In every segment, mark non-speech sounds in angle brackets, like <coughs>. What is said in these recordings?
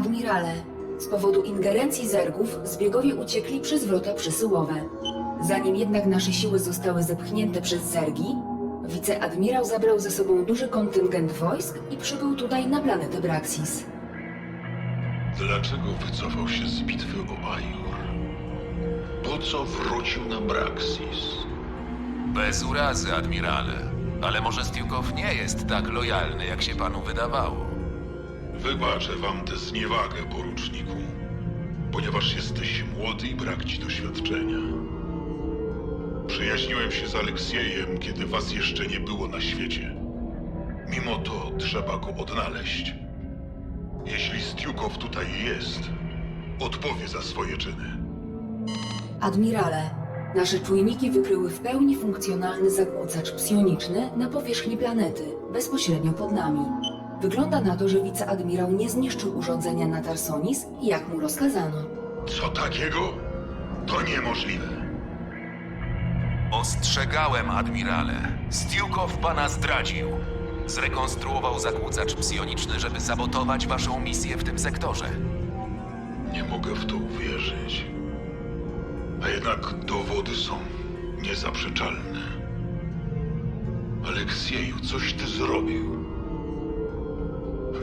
Admirale, z powodu ingerencji zergów zbiegowie uciekli przez wrota przysyłowe. Zanim jednak nasze siły zostały zepchnięte przez zergi, wiceadmirał zabrał ze sobą duży kontyngent wojsk i przybył tutaj na planetę Braxis. Dlaczego wycofał się z bitwy o Ajur? Po co wrócił na Braxis? Bez urazy, admirale. Ale może Stiukow nie jest tak lojalny, jak się panu wydawało. Wybaczę wam tę zniewagę, poruczniku, ponieważ jesteś młody i brak ci doświadczenia. Przyjaźniłem się z Aleksiejem, kiedy was jeszcze nie było na świecie. Mimo to trzeba go odnaleźć. Jeśli Stiukow tutaj jest, odpowie za swoje czyny. Admirale, nasze czujniki wykryły w pełni funkcjonalny zakłócacz psioniczny na powierzchni planety, bezpośrednio pod nami. Wygląda na to, że wiceadmirał nie zniszczył urządzenia na Tarsonis, jak mu rozkazano. Co takiego? To niemożliwe. Ostrzegałem, admirale. Stiukow pana zdradził. Zrekonstruował zakłócacz psioniczny, żeby sabotować waszą misję w tym sektorze. Nie mogę w to uwierzyć. A jednak dowody są niezaprzeczalne. Aleksieju, coś ty zrobił.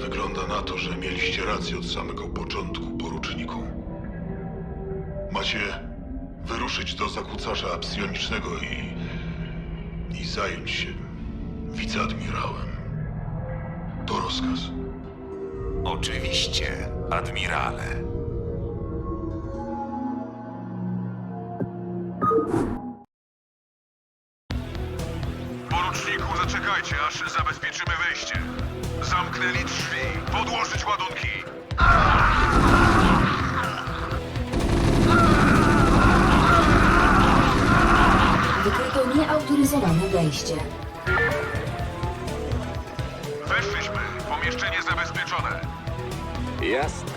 Wygląda na to, że mieliście rację od samego początku, poruczniku. Macie wyruszyć do zakłócacza psionicznego i... i zająć się wiceadmirałem. To rozkaz. Oczywiście, admirale. Wejście. Weszliśmy. Pomieszczenie zabezpieczone. Jasne.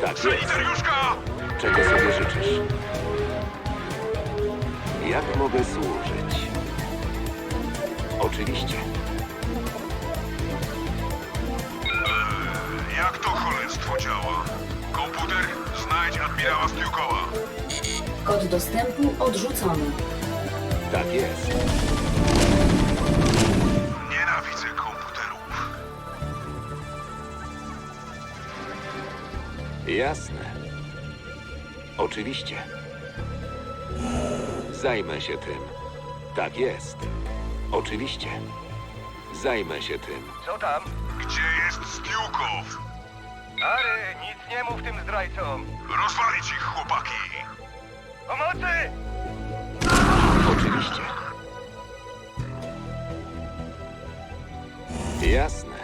Tak jest. Sanitariuszka! Czego sobie życzysz? Jak mogę służyć? Oczywiście. Jak to cholerstwo działa? Komputer, znajdź admirała Stiukowa. Kod dostępu odrzucony. Tak jest. Nienawidzę komputerów. Jasne. Oczywiście. Zajmę się tym. Tak jest. Oczywiście. Zajmę się tym. Co tam? Gdzie jest Stiukow? Ary, nic nie mów tym zdrajcom! Rozwalić ich, chłopaki! Pomocy! Oczywiście. Jasne.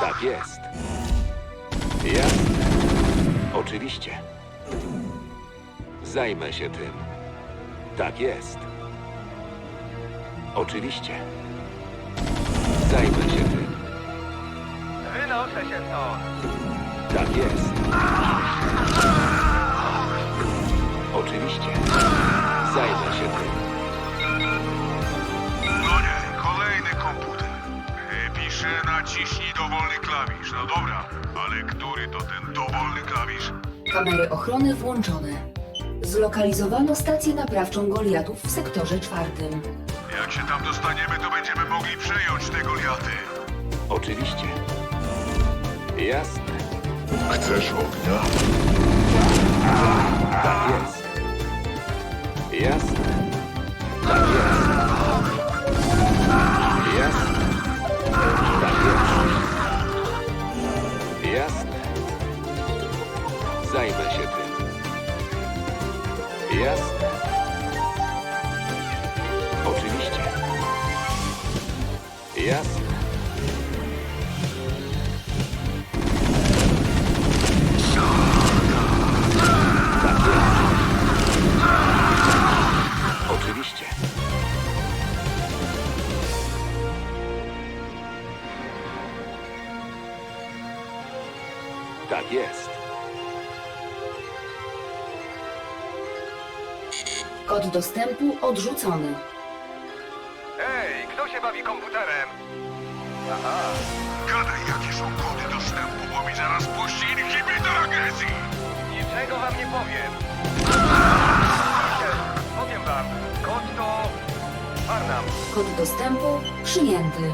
Tak jest. Jasne. Oczywiście. Zajmę się tym. Tak jest. Oczywiście. Zajmę się tym. Wynoszę się stąd! Tak jest. Oczywiście. Zajmę się tym. No nie, kolejny komputer. E, Pisze naciśnij dowolny klawisz. No dobra, ale który to ten dowolny klawisz? Kamery ochrony włączone. Zlokalizowano stację naprawczą Goliatów w sektorze czwartym. Jak się tam dostaniemy, to będziemy mogli przejąć te Goliaty. Oczywiście. Jasne. Chcesz ognia? Tak jest. Jasne. Tak jest. Tak. Zajmę się tym. Jasne. Oczywiście. Jasne. Jest. Kod dostępu odrzucony. Ej, kto się bawi komputerem. Aha, Gadaj, jakie są kody dostępu, bo mi zaraz puści inhibitor agresji. niczego wam nie powiem. Powiem wam. Kod to... Barnum. Kod dostępu przyjęty.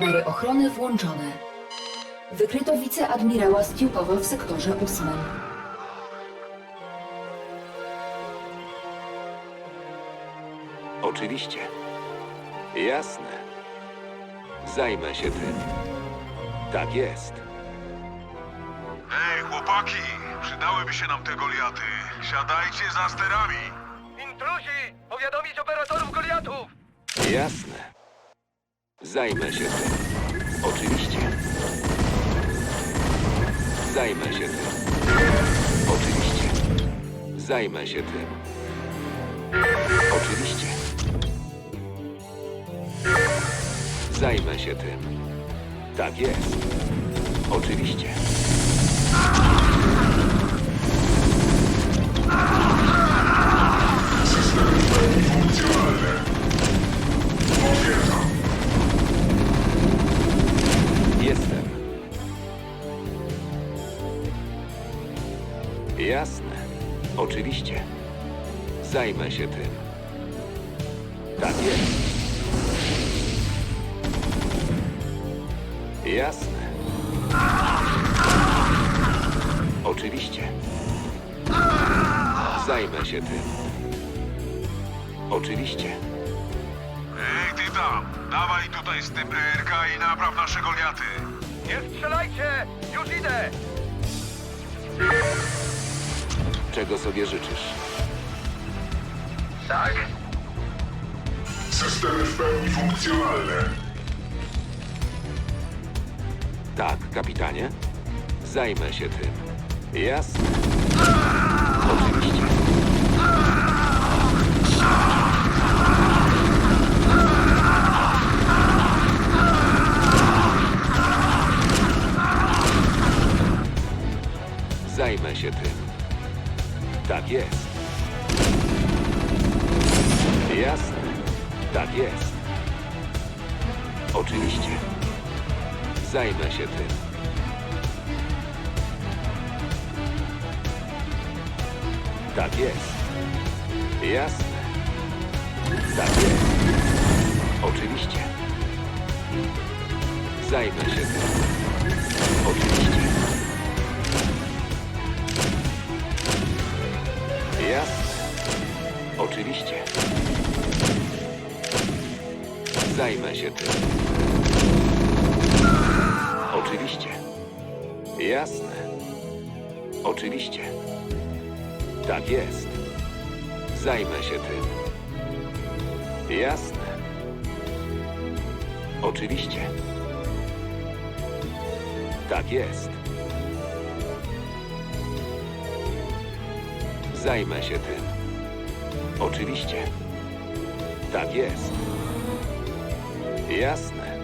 Kamery ochrony włączone. Wykryto wiceadmirała Stiukowa w sektorze ósmym. Oczywiście. Jasne. Zajmę się tym. Tak jest. Ej, chłopaki, przydałyby się nam te Goliaty. Siadajcie za sterami. Intruzi! Powiadomić operatorów Goliatów! Jasne. Zajmę się tym. Oczywiście. Zajmę się tym. Oczywiście. Zajmę się tym. Oczywiście. Zajmę się tym. Tak jest. Oczywiście. Jestem. Jasne. Oczywiście. Zajmę się tym. Tak jest. Jasne. Oczywiście. Zajmę się tym. Oczywiście. Ej, ty tam, dawaj tutaj z tym BRK i napraw nasze Goliaty. Nie strzelajcie! Już idę! Czego sobie życzysz? Tak? Systemy w pełni funkcjonalne. Tak, kapitanie. Zajmę się tym. Jasne. Oczywiście. Zajmę się tym. Tak jest. Jasne. Tak jest. Oczywiście. Zajmę się tym. Tak jest. Jasne. Tak jest. Oczywiście. Zajmę się tym. Oczywiście. Jasne. Oczywiście. Zajmę się tym. Oczywiście. Jasne. Oczywiście. Tak jest. Zajmę się tym. Jasne. Oczywiście. Tak jest. Zajmę się tym. Oczywiście. Tak jest. Jasne.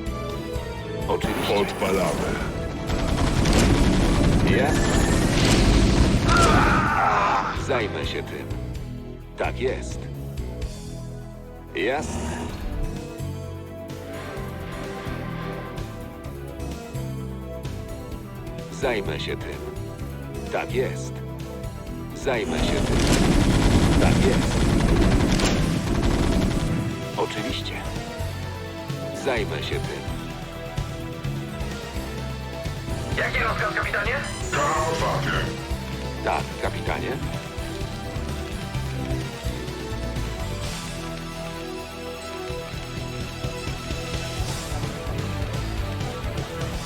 Oczywiście. Odpalamy. Jasne. Zajmę się tym. Tak jest. Jasne. Zajmę się tym. Tak jest. Zajmę się tym. Tak jest. Oczywiście. Zajmę się tym. Jaki rozkaz, kapitanie? Tak, kapitanie.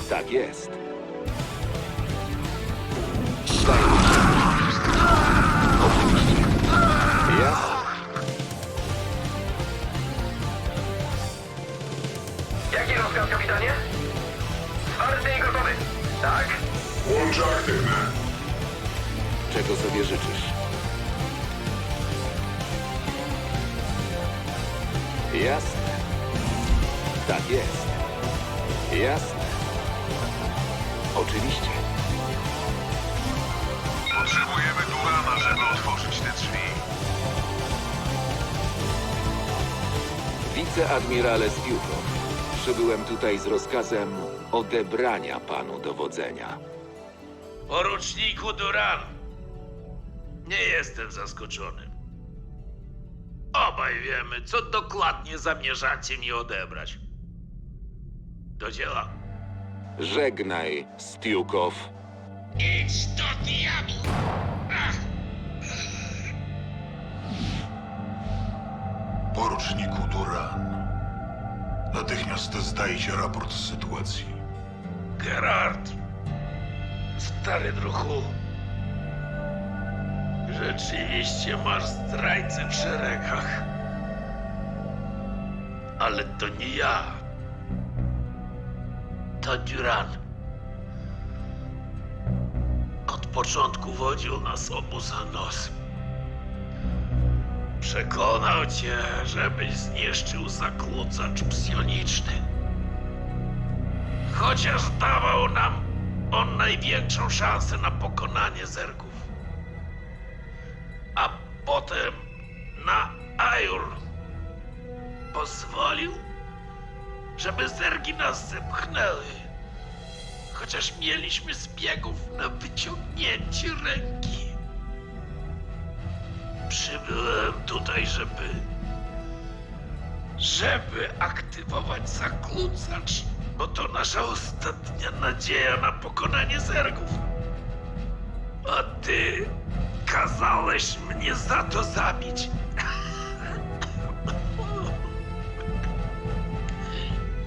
Tak jest. Tak? Łącze aktywne. Czego sobie życzysz? Jasne. Tak jest. Jasne. Oczywiście. Potrzebujemy Durana, żeby otworzyć te drzwi. Wiceadmirale Stiukow. Przybyłem tutaj z rozkazem odebrania panu dowodzenia. Poruczniku Duran, nie jestem zaskoczony. Obaj wiemy, co dokładnie zamierzacie mi odebrać. Do dzieła. Żegnaj, Stiukow. Idź do diabłu! Poruczniku Duran. Natychmiast zdajcie raport z sytuacji. Gerard, stary druhu. Rzeczywiście masz zdrajcę w szeregach. Ale to nie ja. To Duran. Od początku wodził nas obu za nos. Przekonał cię, żebyś zniszczył zakłócacz psioniczny. Chociaż dawał nam on największą szansę na pokonanie zergów. A potem na Ajur pozwolił, żeby zergi nas zepchnęły. Chociaż mieliśmy zbiegów na wyciągnięcie ręki. Przybyłem tutaj, żeby żeby aktywować zakłócacz, bo to nasza ostatnia nadzieja na pokonanie zergów. A ty kazałeś mnie za to zabić. <coughs>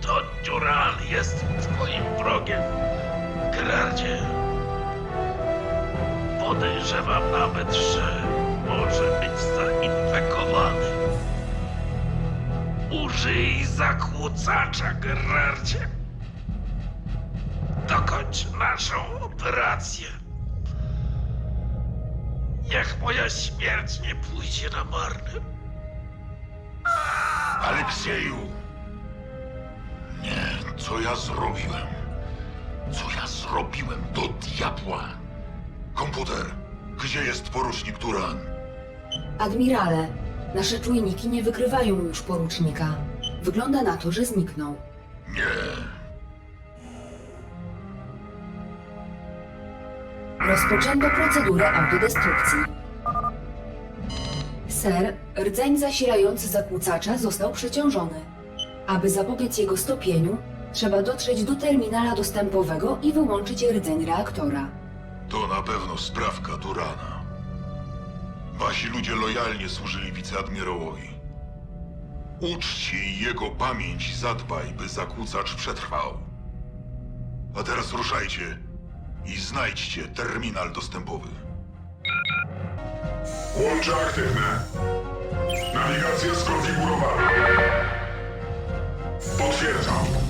To Duran jest twoim wrogiem, Gerardzie. Podejrzewam nawet, że może być zainfekowany. Użyj zakłócacza, Gerardzie. Dokończ naszą operację. Niech moja śmierć nie pójdzie na marne. Aleksieju! Nie, co ja zrobiłem? Co ja zrobiłem do diabła? Komputer, gdzie jest porucznik Duran? Admirale, nasze czujniki nie wykrywają już porucznika. Wygląda na to, że zniknął. Nie, Rozpoczęto procedurę autodestrukcji. Ser, rdzeń zasilający zakłócacza został przeciążony. Aby zapobiec jego stopieniu, trzeba dotrzeć do terminala dostępowego i wyłączyć rdzeń reaktora. to na pewno sprawka Durana. Wasi ludzie lojalnie służyli wiceadmirałowi. Uczcie i jego pamięć zadbaj, by zakłócacz przetrwał. A teraz ruszajcie i znajdźcie terminal dostępowy. Łącze aktywne. Nawigacja skonfigurowana. Potwierdzam.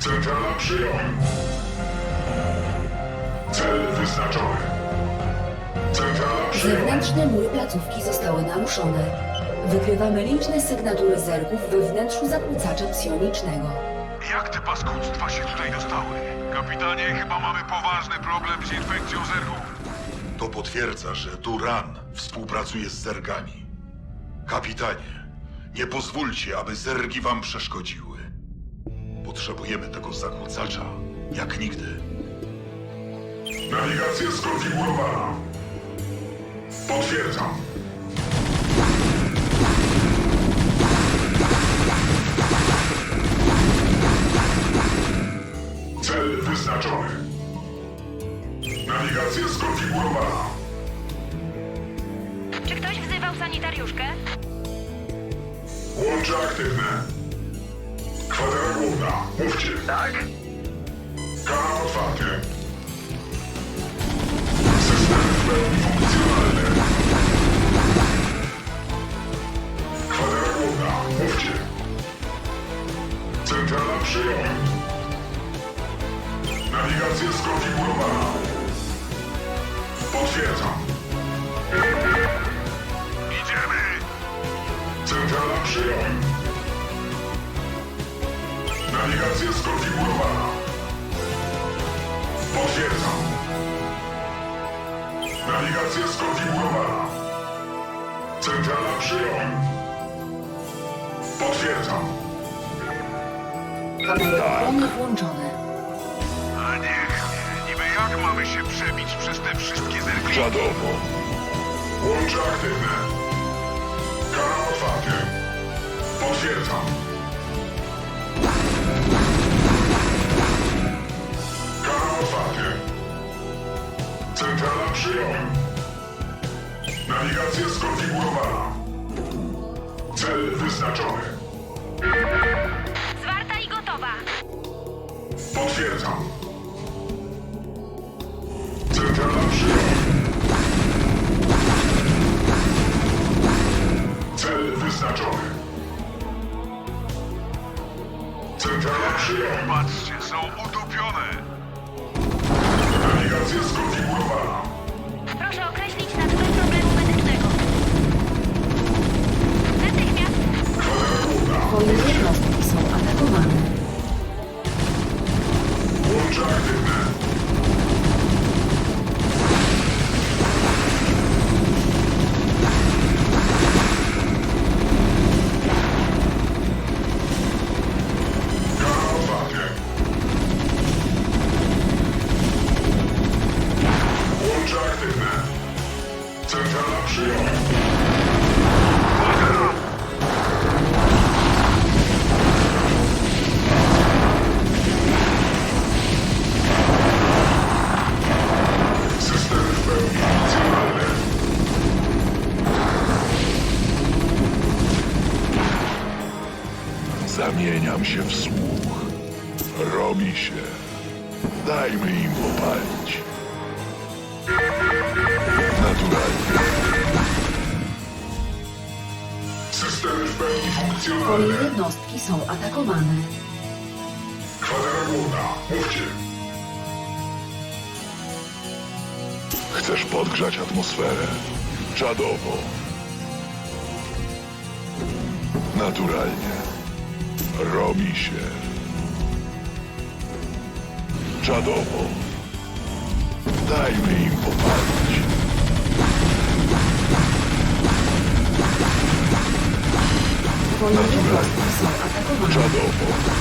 Centralna przyjąłem. Cel wyznaczony. Przyjąłem. Zewnętrzne mury placówki zostały naruszone. Wykrywamy liczne sygnatury zergów we wnętrzu zakłócacza psionicznego. Jak te paskudztwa się tutaj dostały? Kapitanie, chyba mamy poważny problem z infekcją zergów. To potwierdza, że Duran współpracuje z zergami. Kapitanie, nie pozwólcie, aby zergi wam przeszkodziły. Potrzebujemy tego zakłócacza jak nigdy. Nawigacja skonfigurowana. Potwierdzam. Wzywał sanitariuszkę? Łącze aktywne. Kwatera główna. Mówcie. Tak? Kanał otwarty. System w pełni funkcjonalny. Kwatera główna. Mówcie. Centrala przyjąłem. Nawigacja skonfigurowana. Potwierdzam. Nawigacja skonfigurowana. Potwierdzam. Nawigacja skonfigurowana. Centrala przyjąłem. Potwierdzam. Ochrony włączone. A niech niby jak mamy się przebić przez te wszystkie zerki? Czadowo. Łącze aktywne. Kanał otwarty. Potwierdzam. Centrala przyjąłem. Nawigacja skonfigurowana. Cel wyznaczony. Zwarta i gotowa. Potwierdzam. Centrala przyjąłem. Cel wyznaczony. Centrala przyjąłem. Patrzcie, są utopione! Nawigacja skonfigurowana. Proszę określić nazwę problemu medycznego. Natychmiast. Twoje jednostki są atakowane. Łącze aktywne. Twoje jednostki są atakowane. Kwadra główna. Mówcie. Chcesz podgrzać atmosferę? Czadowo. Naturalnie. Robi się. Czadowo. Dajmy im popalić. Twoje jednostki. Czadowo.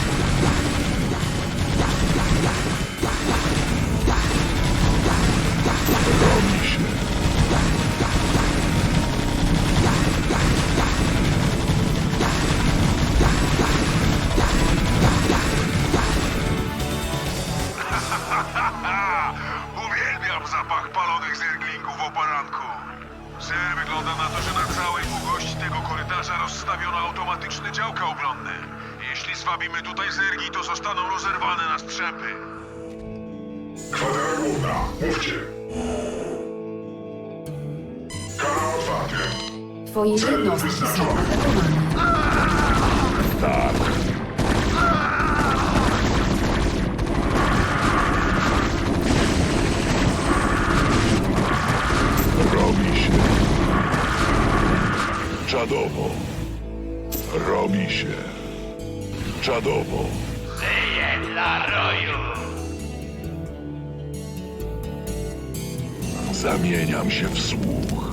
Twoje jednostki są atakowane. Tak. Robi się. Czadowo. Robi się. Czadowo. Żyję dla roju! Zamieniam się w słuch.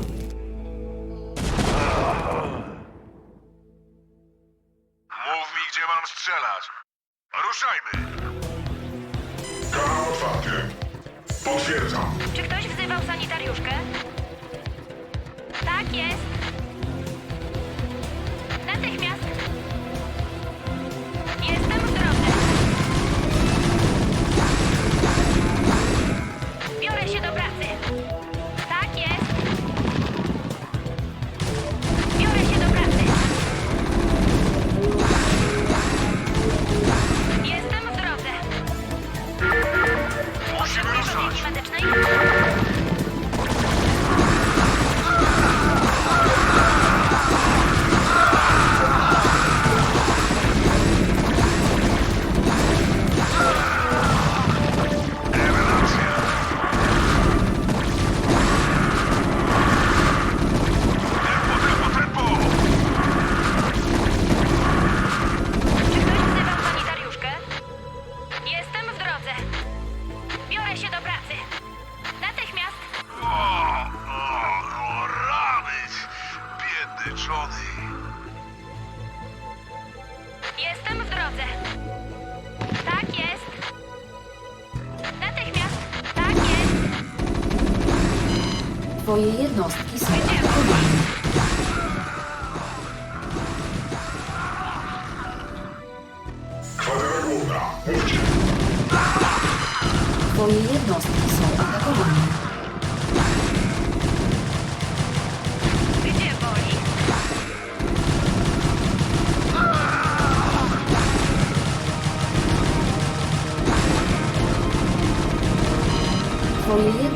Twoje jednostki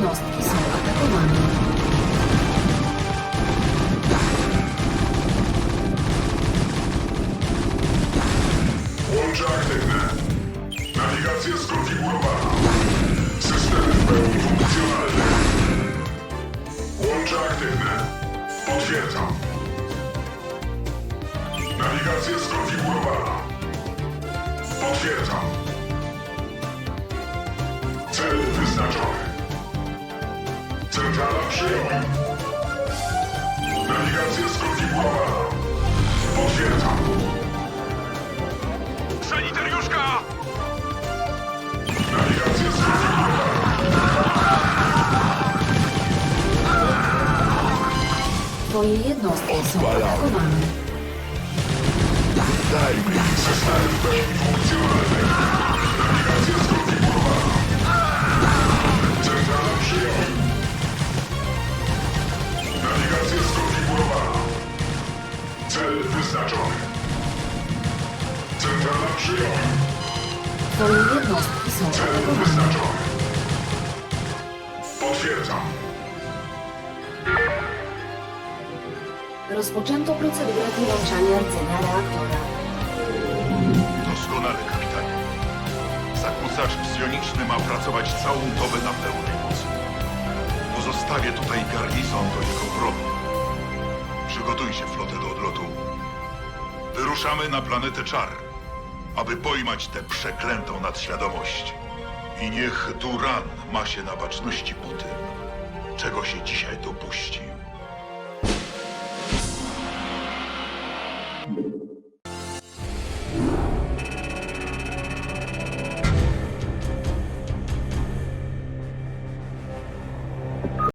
Twoje jednostki są atakowane. Daj mi Systemy w pełni funkcjonalne. Nawigacja skonfigurowana. Centrala. Nawigacja skonfigurowana. Cel wyznaczony. Centrala przyjąłem. Twoje jednostki są Cel atakowane. wyznaczony. Potwierdzam. Rozpoczęto procedurę wyłączania rdzenia reaktora. Doskonale, kapitanie. Zakłócacz psioniczny ma pracować całą dobę na pełnej mocy. Pozostawię tutaj garnizon do jego obrony. Przygotujcie flotę do odlotu. Wyruszamy na planetę Czar, aby pojmać tę przeklętą nadświadomość. I niech Duran ma się na baczności po tym, czego się dzisiaj dopuścił.